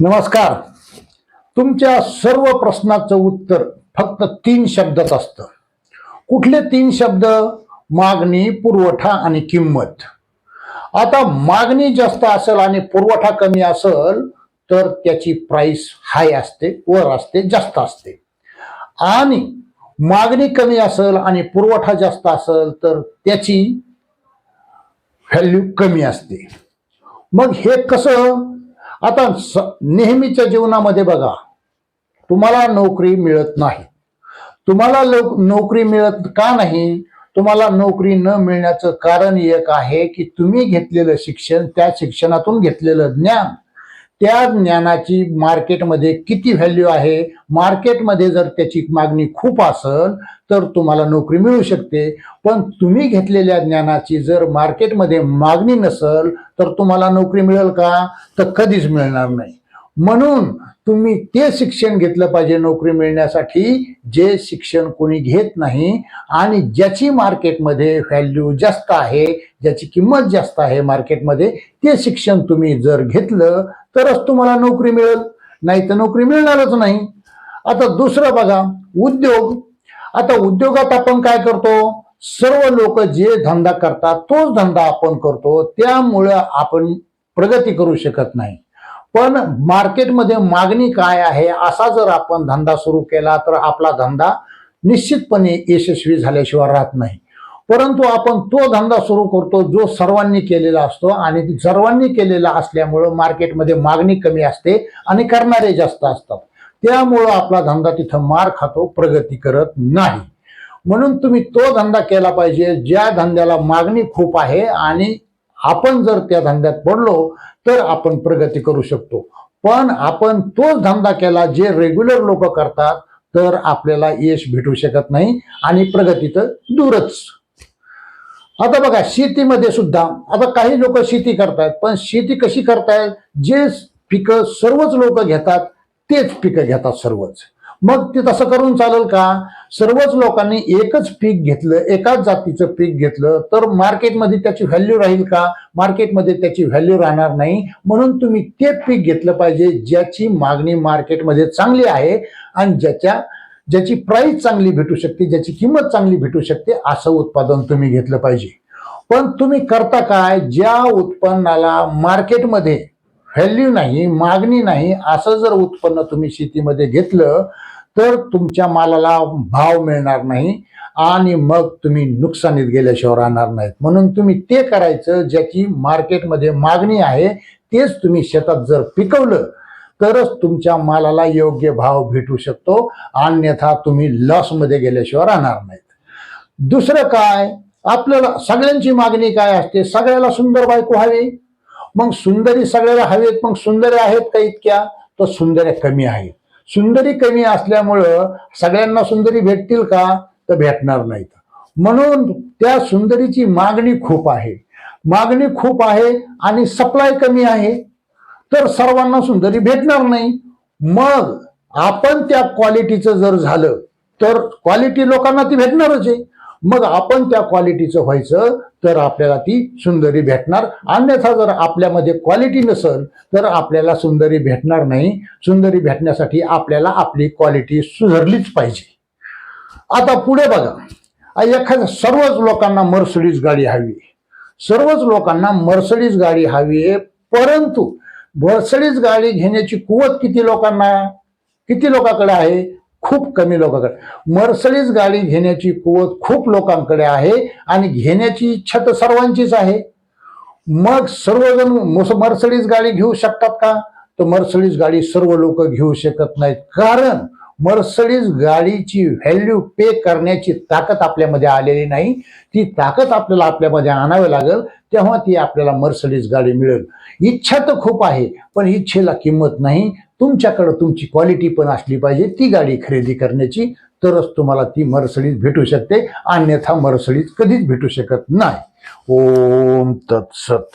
नमस्कार. तुमच्या सर्व प्रश्नाचं उत्तर फक्त तीन शब्दात असतं. कुठले तीन शब्द? मागणी पुरवठा आणि किंमत. आता मागणी जास्त असेल आणि पुरवठा कमी असेल तर त्याची प्राइस हाय असते वर असते जास्त असते. आणि मागणी कमी असेल आणि पुरवठा जास्त असेल तर त्याची व्हॅल्यू कमी असते. मग हे कसं? आता स नेहमीच्या जीवनामध्ये बघा तुम्हाला नोकरी मिळत नाही. तुम्हाला लोक नोकरी मिळत का नाही? तुम्हाला नोकरी न मिळण्याचं कारण एक आहे की तुम्ही घेतलेलं शिक्षण त्या शिक्षणातून घेतलेलं ज्ञान त्या ज्ञानाची मार्केटमध्ये किती व्हॅल्यू आहे? मार्केटमध्ये जर त्याची मागणी खूप असेल तर तुम्हाला नोकरी मिळू शकते. पण तुम्ही घेतलेल्या ज्ञानाची जर मार्केटमध्ये मागणी नसेल तर तुम्हाला नोकरी मिळेल का? तर कधीच मिळणार नाही. म्हणून तुम्ही ते शिक्षण घेतलं पाहिजे नोकरी मिळण्यासाठी जे शिक्षण कोणी घेत नाही आणि ज्याची मार्केटमध्ये व्हॅल्यू जास्त आहे ज्याची किंमत जास्त आहे मार्केटमध्ये ते शिक्षण तुम्ही जर घेतलं तरच तुम्हाला नोकरी मिळेल. नाही तर नोकरी मिळणारच नाही. आता दुसरं बघा उद्योग. आता उद्योगात आपण काय करतो? सर्व लोक जे धंदा करतात तोच धंदा आपण करतो. त्यामुळं आपण प्रगती करू शकत नाही. पण मार्केटमध्ये मागणी काय आहे असा जर आपण धंदा सुरू केला तर आपला धंदा निश्चितपणे यशस्वी झाल्याशिवाय राहत नाही. परंतु आपण तो धंदा सुरू करतो जो सर्वांनी केलेला असतो आणि सर्वांनी केलेला असल्यामुळं मार्केटमध्ये मागणी कमी असते आणि करणारे जास्त असतात. त्यामुळं आपला धंदा तिथं मार खातो प्रगती करत नाही. म्हणून तुम्ही तो धंदा केला पाहिजे ज्या धंद्याला मागणी खूप आहे आणि आपण जर त्या धंद्यात पडलो तर आपण प्रगती करू शकतो. पण आपण तोच धंदा केला जे रेग्युलर लोक करतात तर आपल्याला यश भेटू शकत नाही आणि प्रगती तर दूरच. आता बघा शेतीमध्ये सुद्धा आता काही लोक शेती करतात पण शेती कशी करतायत? जे पिकं सर्वच लोक घेतात तेच पिकं घेतात सर्वच. मग ते तसं करून चालेल का? सर्वच लोकांनी एकच पीक घेतलं एकाच जातीचं पीक घेतलं तर मार्केटमध्ये त्याची व्हॅल्यू राहील का? मार्केटमध्ये त्याची व्हॅल्यू राहणार नाही. म्हणून तुम्ही ते पीक घेतलं पाहिजे ज्याची मागणी मार्केटमध्ये चांगली आहे आणि ज्याच्या ज्याची प्राईस चांगली भेटू शकते ज्याची किंमत चांगली भेटू शकते असं उत्पादन तुम्ही घेतलं पाहिजे. पण तुम्ही करता काय? ज्या उत्पन्नाला मार्केटमध्ये व्हॅल्यू नाही मागणी नाही असं जर उत्पन्न तुम्ही शेतीमध्ये घेतलं तर तुमच्या मालाला भाव मिळणार नाही आणि मग तुम्ही नुकसानीत गेल्याशिवाय राहणार नाहीत. म्हणून तुम्ही ते करायचं ज्याची मार्केटमध्ये मागणी आहे तेच तुम्ही शेतात जर पिकवलं तरच तुमच्या मालाला योग्य भाव भेटू शकतो अन्यथा तुम्ही लॉसमध्ये गेल्याशिवाय राहणार नाहीत. दुसरं काय? आपल्याला सगळ्यांची मागणी काय असते? सगळ्याला सुंदर बायको हवी? मग सुंदरी सगळ्याला हवेत मग सुंदरी आहेत का इतक्या? तर सुंदर्या कमी आहेत. सुंदरी कमी असल्यामुळं सगळ्यांना सुंदरी भेटतील का? तर भेटणार नाहीत म्हणून त्या सुंदरीची मागणी खूप आहे. मागणी खूप आहे आणि सप्लाय कमी आहे. तर सर्वांना सुंदरी भेटणार नाही. मग आपण त्या क्वालिटीचं जर झालं तर क्वालिटी लोकांना ती भेटणारच आहे. मग आपण त्या क्वालिटीचं व्हायचं तर आपल्याला ती सुंदरी भेटणार. अन्यथा जर आपल्यामध्ये क्वालिटी नसेल तर आपल्याला सुंदरी भेटणार नाही. सुंदरी भेटण्यासाठी आपल्याला आपली क्वालिटी सुधारलीच पाहिजे. आता पुढे बघा. एखाद्या सर्वच लोकांना मर्सडीज गाडी हवी. सर्वच लोकांना मर्सडीज गाडी हवी आहे परंतु मर्सडीज गाडी घेण्याची कुवत किती लोकांना? किती लोकांकडे आहे? खूप कमी लोकांकडे. मर्सडीज गाडी घेण्याची कुवत खूप लोकांकडे आहे आणि घेण्याची इच्छा तर सर्वांचीच आहे. मग सर्वजण मर्सडीज गाडी घेऊ शकतात का? तर मर्सडीज गाडी सर्व लोक घेऊ शकत नाहीत. कारण मर्सडीज गाडीची व्हॅल्यू पे करण्याची ताकद आपल्यामध्ये आलेली नाही. ती ताकद आपल्याला आपल्यामध्ये आणावी लागेल तेव्हा ती आपल्याला मर्सडीज गाडी मिळेल. इच्छा तर खूप आहे पण इच्छेला किंमत नाही. तुमच्याकडं तुमची क्वालिटी पण असली पाहिजे. ती गाडी खरेदी करण्याची तरच तुम्हाला ती मर्सडीज भेटू शकते. अन्यथा मर्सडीज कधीच भेटू शकत नाही. ओम तत्सत.